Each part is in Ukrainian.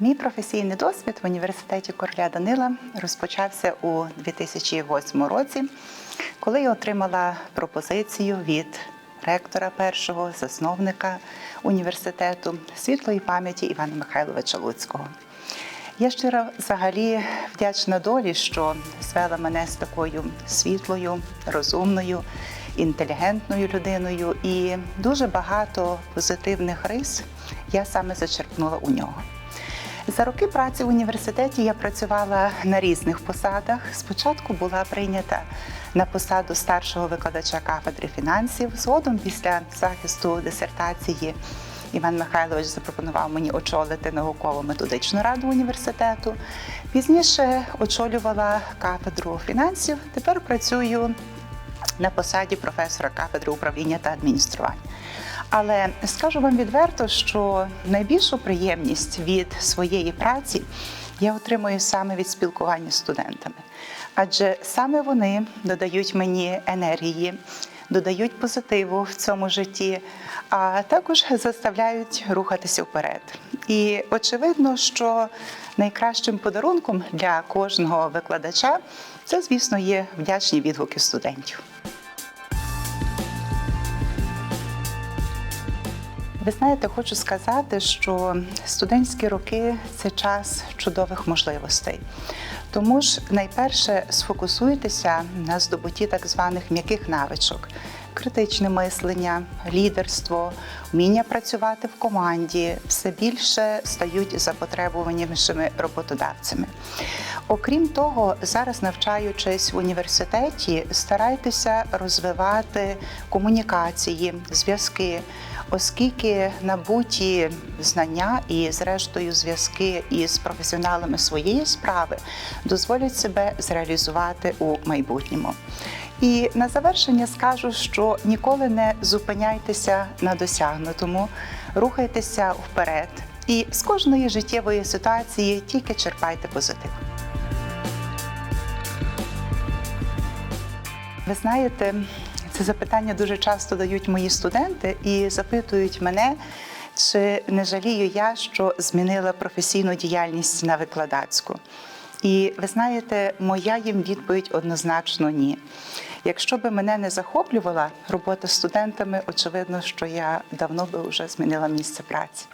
Мій професійний досвід в університеті короля Данила розпочався у 2008 році, коли я отримала пропозицію від ректора першого засновника університету світлої пам'яті Івана Михайловича Луцького. Я щиро взагалі вдячна долі, що звела мене з такою світлою, розумною, інтелігентною людиною, і дуже багато позитивних рис я саме зачерпнула у нього. За роки праці в університеті я працювала на різних посадах. Спочатку була прийнята на посаду старшого викладача кафедри фінансів. Згодом, після захисту дисертації, Іван Михайлович запропонував мені очолити науково-методичну раду університету. Пізніше очолювала кафедру фінансів. Тепер працюю на посаді професора кафедри управління та адміністрування. Але скажу вам відверто, що найбільшу приємність від своєї праці я отримую саме від спілкування з студентами, адже саме вони додають мені енергії, додають позитиву в цьому житті, а також заставляють рухатися вперед. І очевидно, що найкращим подарунком для кожного викладача це, звісно, є вдячні відгуки студентів. Ви знаєте, хочу сказати, що студентські роки це час чудових можливостей. Тому ж найперше сфокусуйтеся на здобутті так званих м'яких навичок. Критичне мислення, лідерство, вміння працювати в команді все більше стають запотребуванішими роботодавцями. Окрім того, зараз навчаючись в університеті, старайтеся розвивати комунікації, зв'язки, оскільки набуті знання і, зрештою, зв'язки із професіоналами своєї справи дозволять себе зреалізувати у майбутньому. І на завершення скажу, що ніколи не зупиняйтеся на досягнутому, рухайтеся вперед. І з кожної життєвої ситуації тільки черпайте позитив. Ви знаєте, це запитання дуже часто дають мої студенти і запитують мене, чи не жалію я, що змінила професійну діяльність на викладацьку. І ви знаєте, моя їм відповідь однозначно ні. Якщо би мене не захоплювала робота з студентами, очевидно, що я давно би вже змінила місце праці.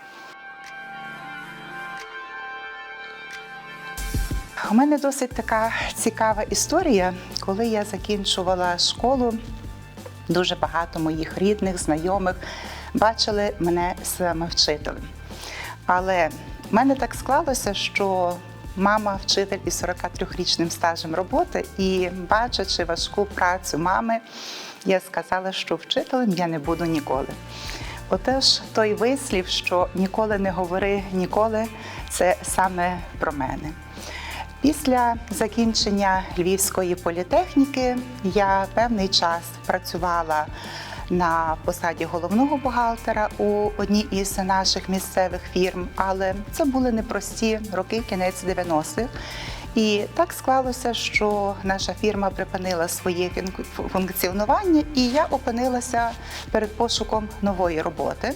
У мене досить така цікава історія. Коли я закінчувала школу, дуже багато моїх рідних, знайомих бачили мене саме вчителем. Але в мене так склалося, що мама вчитель із 43-річним стажем роботи, і бачачи важку працю мами, я сказала, що вчителем я не буду ніколи. Отож, той вислів, що ніколи не говори ніколи, це саме про мене. Після закінчення Львівської політехніки я певний час працювала на посаді головного бухгалтера у одній із наших місцевих фірм, але це були непрості роки, кінець 90-х. І так склалося, що наша фірма припинила своє функціонування, і я опинилася перед пошуком нової роботи.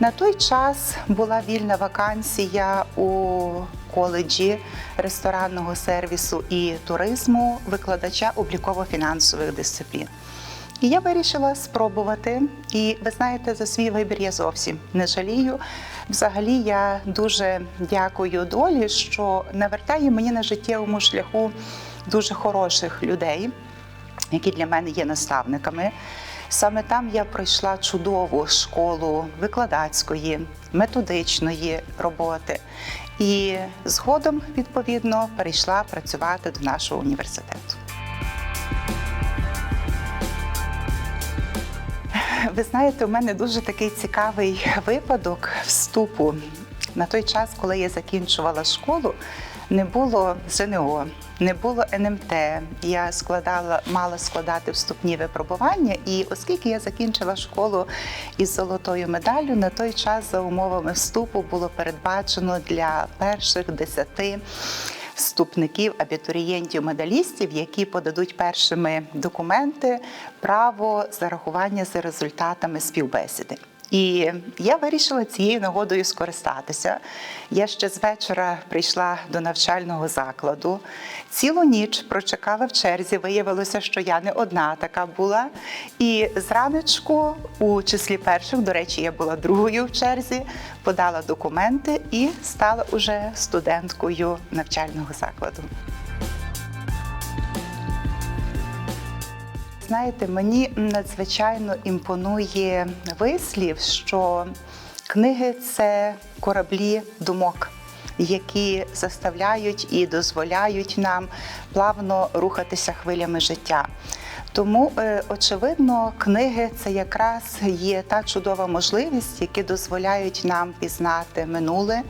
На той час була вільна вакансія у коледжі ресторанного сервісу і туризму викладача обліково-фінансових дисциплін. І я вирішила спробувати. І ви знаєте, за свій вибір я зовсім не жалію. Взагалі, я дуже дякую долі, що навертає мені на життєвому шляху дуже хороших людей, які для мене є наставниками. Саме там я пройшла чудову школу викладацької, методичної роботи. І згодом, відповідно, перейшла працювати до нашого університету. Ви знаєте, у мене дуже такий цікавий випадок вступу. На той час, коли я закінчувала школу, не було ЗНО, не було НМТ. Я складала, мала складати вступні випробування. І оскільки я закінчила школу із золотою медаллю, на той час за умовами вступу було передбачено для перших десяти вступників, абітурієнтів, медалістів, які подадуть першими документи, право зарахування за результатами співбесіди. І я вирішила цією нагодою скористатися. Я ще з вечора прийшла до навчального закладу. Цілу ніч прочекала в черзі. Виявилося, що я не одна така була. І зранечку, у числі перших, до речі, я була другою в черзі, подала документи і стала уже студенткою навчального закладу. Знаєте, мені надзвичайно імпонує вислів, що книги це кораблі думок, які заставляють і дозволяють нам плавно рухатися хвилями життя. Тому, е, очевидно, книги це якраз є та чудова можливість, які дозволяють нам пізнати минуле,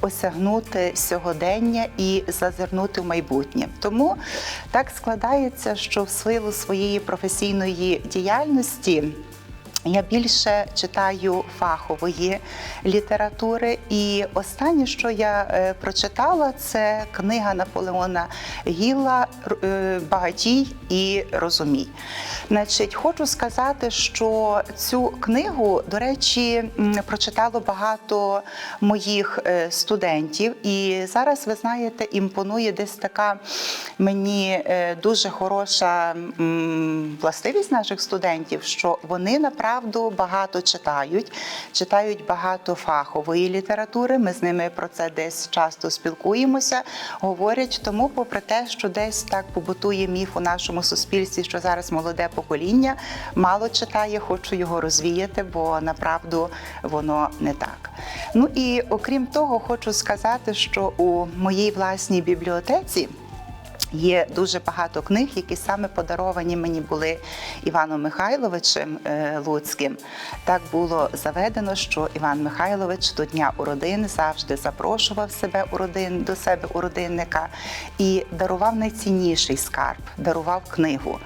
осягнути сьогодення і зазирнути в майбутнє. Тому так складається, що в силу своєї професійної діяльності. Я більше читаю фахової літератури, і останнє, що я е, прочитала, це книга Наполеона Гілла е, Багатій і розумій. Значить, хочу сказати, що цю книгу, до речі, прочитало багато моїх е, студентів, і зараз ви знаєте, імпонує десь така мені дуже хороша властивість наших студентів, що вони направду багато читають, читають багато фахової літератури. Ми з ними про це десь часто спілкуємося, говорять. Тому, попри те, що десь так побутує міф у нашому суспільстві, що зараз молоде покоління мало читає, хочу його розвіяти, бо направду воно не так. Ну і окрім того, хочу сказати, що у моїй власній бібліотеці. Є дуже багато книг, які саме подаровані мені були Іваном Михайловичем е, Луцьким. Так було заведено, що Іван Михайлович до дня у родин завжди запрошував себе у родин до себе у родинника і дарував найцінніший скарб, дарував книгу.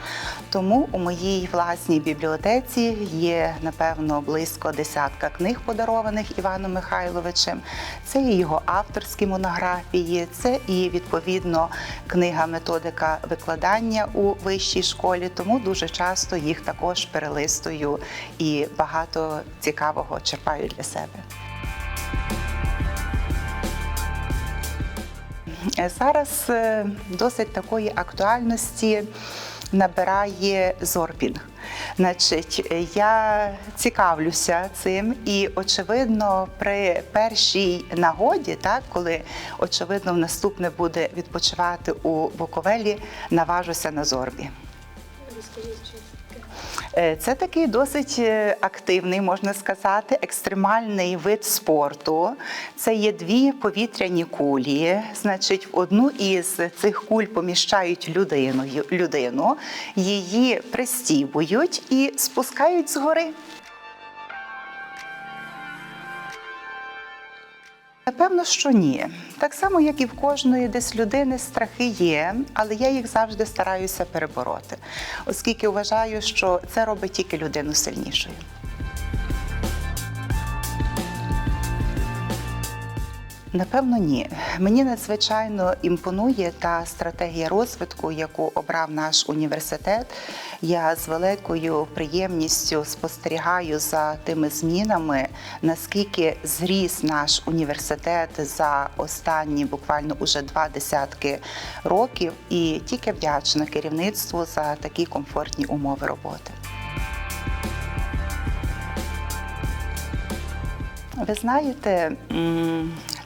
Тому у моїй власній бібліотеці є напевно близько десятка книг, подарованих Іваном Михайловичем. Це і його авторські монографії, це і відповідно книга методика викладання у вищій школі. Тому дуже часто їх також перелистую і багато цікавого черпаю для себе. Зараз е, досить такої актуальності набирає зорпінг. Значить, я цікавлюся цим, і очевидно, при першій нагоді, так коли очевидно в наступне буде відпочивати у Буковелі, наважуся на зорбі. Е, Це такий досить е, активний, можна сказати, екстремальний вид спорту. Це є дві повітряні кулі. Значить, в одну із цих куль поміщають людину, людину її пристібують і спускають згори. Напевно, що ні. Так само, як і в кожної десь людини, страхи є, але я їх завжди стараюся перебороти, оскільки вважаю, що це робить тільки людину сильнішою. Напевно, ні. Мені надзвичайно імпонує та стратегія розвитку, яку обрав наш університет. Я з великою приємністю спостерігаю за тими змінами, наскільки зріс наш університет за останні буквально уже два десятки років, і тільки вдячна керівництву за такі комфортні умови роботи. Ви знаєте,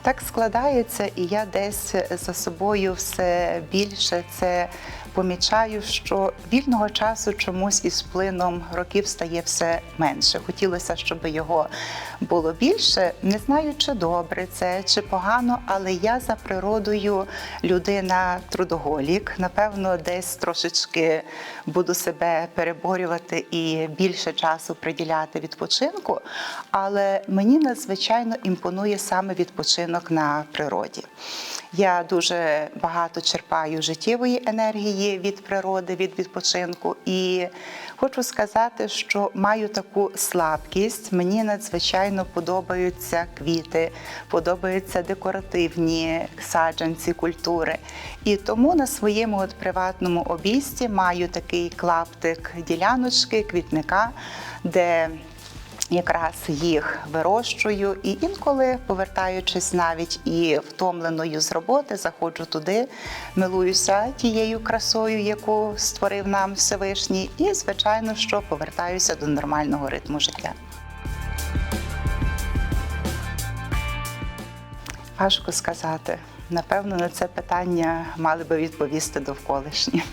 так складається, і я десь за собою все більше це помічаю, що вільного часу чомусь із плином років стає все менше. Хотілося, щоб його було більше. Не знаю, чи добре це, чи погано, але я за природою людина трудоголік. Напевно, десь трошечки буду себе переборювати і більше часу приділяти відпочинку. Але мені надзвичайно імпонує саме відпочинок на природі. Я дуже багато черпаю життєвої енергії від природи, від відпочинку. І хочу сказати, що маю таку слабкість. Мені надзвичайно подобаються квіти, подобаються декоративні саджанці, культури. І тому на своєму от приватному обійсті маю такий клаптик діляночки, квітника, де якраз їх вирощую, і інколи, повертаючись навіть і втомленою з роботи, заходжу туди, милуюся тією красою, яку створив нам Всевишній, і звичайно, що повертаюся до нормального ритму життя. Важко сказати. Напевно, на це питання мали би відповісти довколишні.